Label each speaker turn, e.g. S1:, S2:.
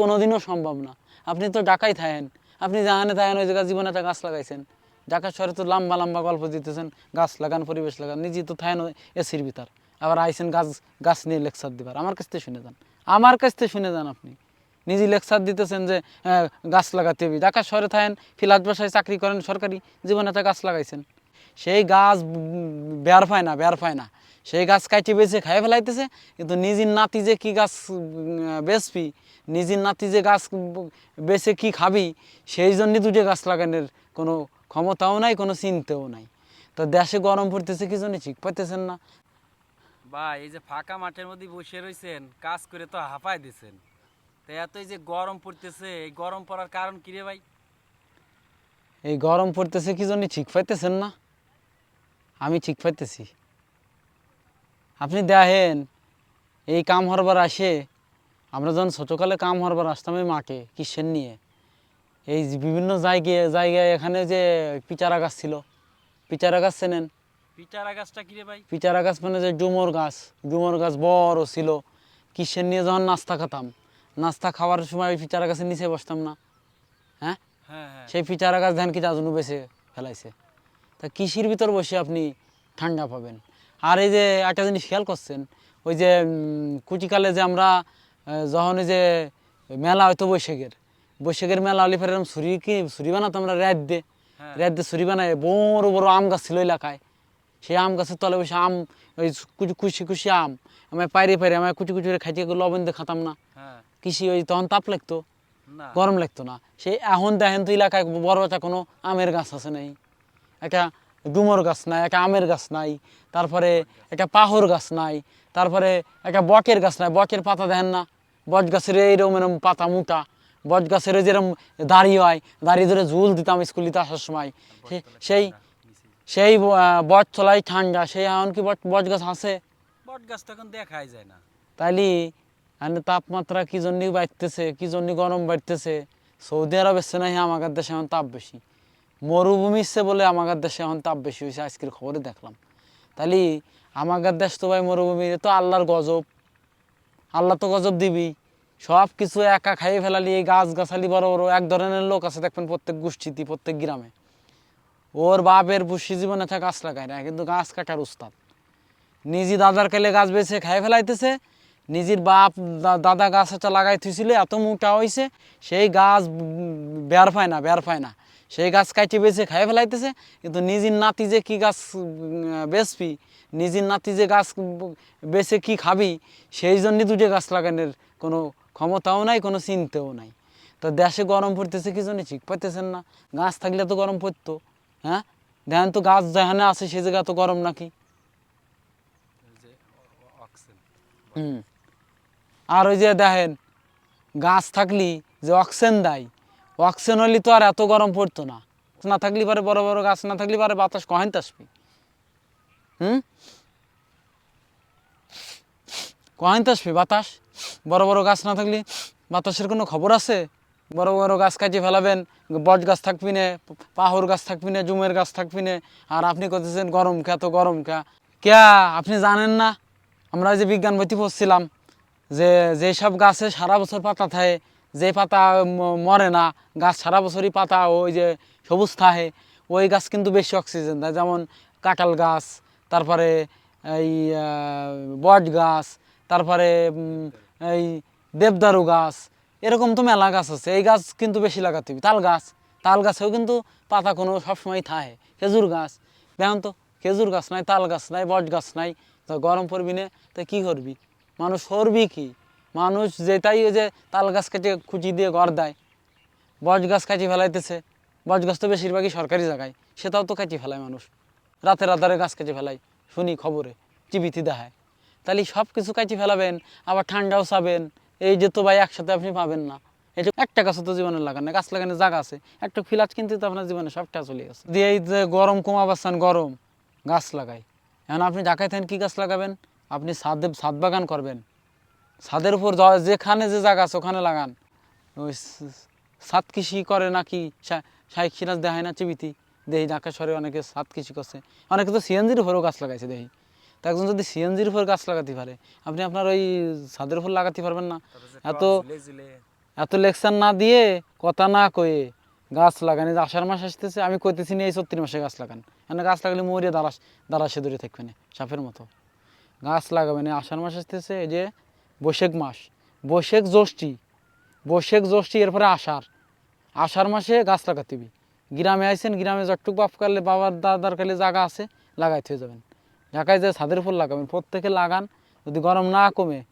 S1: কোনোদিনও সম্ভব না। আপনি তো ঢাকাই থাকেন। আপনি জাহানে থাকেন, ওই জায়গায় জীবনে একটা গাছ লাগাইছেন। ঢাকা শহরে তো লম্বা লম্বা গল্প দিতেছেন, গাছ লাগান, পরিবেশ লাগান নিজে তো থাকেন এসির ভিতর। আবার আইসেন গাছ গাছ নিয়ে লেকচার দিবার। আমার কাছ থেকে শুনে যান। আমার কাছ থেকে শুনে যান আপনি। নিজে লেকচার দিতেছেন যে গাছ লাগাতে হবে। ঢাকা শহরে থাকেন, ফিলাত বাসায় চাকরি করেন সরকারি, জীবনে একটা গাছ লাগাইছেন। সেই গাছ বের পায় না বের পায় না। সেই গাছ কাটি বেছে খাই ফেলাইতেছে কিন্তু নিজের নাতি যে কি গাছ বেচবি নিজের নাতি যে গাছ বেছে কি খাবি সেই জন্যই দুটো গাছ লাগানোর কোনো ক্ষমতাও নাই কোনো চিন্তাও নাই। তো দেশে গরম পড়তেছে কি জন্য ঠিক পাইতেছেন না?
S2: ভাই এই যে ফাঁকা মাঠের মধ্যে বসে রয়েছেন কাজ করে তো হাঁপায় দিছেন। তো এত এই যে গরম পড়তেছে এই গরম পড়ার কারণ কি রে ভাই?
S1: এই গরম পড়তেছে কি জন্য ঠিক পাইতেছেন না? আমি ঠিক পাইতেছি। আপনি দেখেন এই কাম হরবার আসে। আমরা যখন ছোটোকালে কাম হরবার আসতাম এই মাঠে কিসের নিয়ে? এই বিভিন্ন জায়গায় জায়গায় এখানে যে পিচারা গাছ ছিল পিচারা গাছ চেনেন?
S2: পিটারা গাছটা কি রে ভাই?
S1: পিচারা গাছ মানে যে ডুমর গাছ ডুমর গাছ বড় ছিল। কিসের নিয়ে যখন নাস্তা খেতাম? নাস্তা খাওয়ার সময় ওই পিচারা গাছের নিচে বসতাম না? হ্যাঁ?
S2: হ্যাঁ হ্যাঁ।
S1: সেই পিচারা গাছ ধান কি তাজনু বেছে ফেলাইছে। তা কৃষির ভিতর বসে আপনি ঠান্ডা পাবেন? আর এই যে একটা জিনিস খেয়াল করছেন ওই যে উম, কুচিকালে যে আমরা যখন ওই যে মেলা হয়তো বৈশাখের বৈশাখের মেলা হলে ফের এরকম ছুরি কি ছুরি বানাতো আমরা র্যাদ দে
S2: হ্যাঁ।
S1: র্যাদ দিয়ে ছুরি বানায় বড় বড় আম গাছ ছিল এলাকায়। সেই আম গাছের তলে বসে আম ওই কুচি কুচি কুচি আম আমি পাইরে পাইরে আমি কুচি কুচি করে খাইতে লবণ দিয়ে খাতাম না।
S2: হ্যাঁ।
S1: কৃষি ওই তখন তাপ লাগতো গরম লাগতো না। সেই এখন দেখেন তো এলাকায় বড় একটা কোনো আমের গাছ আছে নাই। একটা ডুমর গাছ নাই একটা আমের গাছ নাই তারপরে একটা পাহর গাছ নাই তারপরে একটা বকের গাছ নাই বকের পাতা দেখেন না? বট গাছের এইরকম এরকম পাতা মোটা বট গাছের যেরকম দাড়ি হয় দাড়ি ধরে ঝুল দিতাম স্কুলিতে আসার সময়। সেই সেই বট চলাই ঠান্ডা সেই এমনকি বট বট গাছ আছে?
S2: বট গাছ তো এখন দেখাই যায় না।
S1: তাইলে এখানে তাপমাত্রা কি জন্য বাড়তেছে কি জন্য গরম বাড়তেছে? সৌদি আরব এসছে না আমাদের দেশে এখন তাপ বেশি। মরুভূমি এসছে বলে আমাদের দেশে এখন তাপ বেশি হয়েছে, আজকের খবরে দেখলাম। তাহলে আমাদের দেশ তো ভাই মরুভূমি তো আল্লাহর গজব। আল্লাহ তো গজব দিবি সব কিছু একা খাইয়ে ফেলালি, এই গাছ গাছালি বড় বড়, এক ধরনের লোক আছে দেখবেন প্রত্যেক গোষ্ঠীতে, প্রত্যেক গ্রামে। ওর বাপের পুষি জীবনে থাকে গাছ লাগায় না, কিন্তু গাছ কাটার উস্তাদ। নিজে দাদার কালে গাছ বেছে খাই ফেলাইতেছে, নিজের বাপ দাদা গাছ একটা লাগাই থুইছিল এত মোটা হয়েছে সেই গাছ বের পায় না, বের পায় না। সেই গাছ কাটি বেছে খাই ফেলাইতেছে, কিন্তু নিজের নাতি যে কি গাছ বেচবি, নিজের নাতি যে গাছ বেছে কি খাবি, সেই জন্য দুটো গাছ লাগানোর কোনো ক্ষমতাও নাই, কোনো চিন্তাও নাই। তো দেশে গরম পড়তেছে কি জন্য ঠিক পাইতেছেন না? গাছ থাকলে তো গরম পড়তো হ্যাঁ? দেখেন তো গাছ যেখানে আছে সে জায়গা তো গরম নাকি? হুম। আর ওই যে দেখেন, গাছ থাকলি যে অক্সিজেন দেয় অক্সিজেন হলে তো আর এত গরম পড়তো না। না থাকলে পারে বড় বড় গাছ, না থাকলে পারে বাতাস কহেনতে আসবি? হুম? কহেনতে আসবি বাতাস? বড় বড় গাছ না থাকলে বাতাসের কোনো খবর আছে? বড় বড় গাছ কাটিয়ে ফেলাবেন, বট গাছ থাকবি না, পাহর গাছ থাকবি না, জুমের গাছ থাকবি না। আর আপনি করতেছেন গরম কে তো, গরম কে ক্যা, আপনি জানেন না? আমরা যে বিজ্ঞান বইতে পড়ছিলাম যে, যেসব গাছে সারা বছর পাতা থাকে যে পাতা মরে না, গাছ সারা বছরই পাতা ওই যে সবুজ থাকে, ওই গাছ কিন্তু বেশি অক্সিজেন দেয়। যেমন কাঁঠাল গাছ, তারপরে এই বট গাছ, তারপরে এই দেবদারু গাছ, এরকম তো মেলা গাছ আছে। এই গাছ কিন্তু বেশি লাগাতে হবে। তাল গাছ, তাল গাছেও কিন্তু পাতা কোনো সবসময় থাকে। খেজুর গাছ, দেখুন তো, খেজুর গাছ নাই, তাল গাছ নাই, বট গাছ নাই। তো গরম পড়বি না তো কী করবি? মানুষ সরবি কি? মানুষ যেটাই ওই যে তাল গাছ কেটে খুঁচি দিয়ে ঘর দেয়, বট গাছ কাটি ফেলাইতেছে, বট গাছ তো বেশিরভাগই সরকারি জায়গায়, সেটাও তো কাটি ফেলায় মানুষ। রাতের আধারে গাছ কেটে ফেলায়, শুনি খবরে, টিভিতে দেখায়। তাহলে সব কিছু কাটি ফেলাবেন, আবার ঠান্ডাও চাবেন, এই যে তো ভাই একসাথে আপনি পাবেন না। এটা একটা গাছও তো জীবনে লাগান না, গাছ লাগানোর জায়গা আছে। একটা ফিলাজ কিনতে তো আপনার জীবনে সবটা চলে গেছে। দিয়ে এই যে গরম কমাবাচ্ছেন গরম, গাছ লাগাই। এখন আপনি ঢাকায় থাকেন, কী গাছ লাগাবেন? আপনি ছাদে ছাদ বাগান করবেন। ছাদের উপর যেখানে যে জায়গা আছে ওখানে লাগান। ওই স- ছাদ কৃষি করে নাকি শাইক সিরাজ দেখায় না চিবিতি? দেখি ঢাকা শহরে অনেকে ছাদ কৃষি করছে। অনেকে তো সিএনজির উপরেও গাছ লাগাইছে দেখি। তা একজন যদি সিএনজির উপর গাছ লাগাতে পারে আপনি আপনার ওই ছাদের উপর লাগাতে পারবেন না। এত এত লেকচার না দিয়ে কথা না কয়ে গাছ লাগান। এই যে আষাঢ় মাস আসতেছে আমি কইতেছি না এই চত্রিশ মাসে গাছ লাগান। এনে গাছ লাগালে মরিয়ে দাঁড়াস দাঁড়াসে দূরে থাকবে না সাপের মতো। গাছ লাগাবেন আষাঢ় মাস আসতেছে এই যে বৈশাখ মাস। বৈশাখ জ্যৈষ্ঠী। বৈশাখ জ্যৈষ্ঠী, এরপরে আষাঢ়। আষাঢ় মাসে গাছ লাগাতে হবে। গ্রামে আইসেন গ্রামে যতটুকু বাপ কালে বাবার দাদার কালে জায়গা আছে, লাগাইতে যাবেন। ঢাকায় যে ছাদের ফুল লাগাবেন, প্রত্যেকে লাগান, যদি গরম না কমে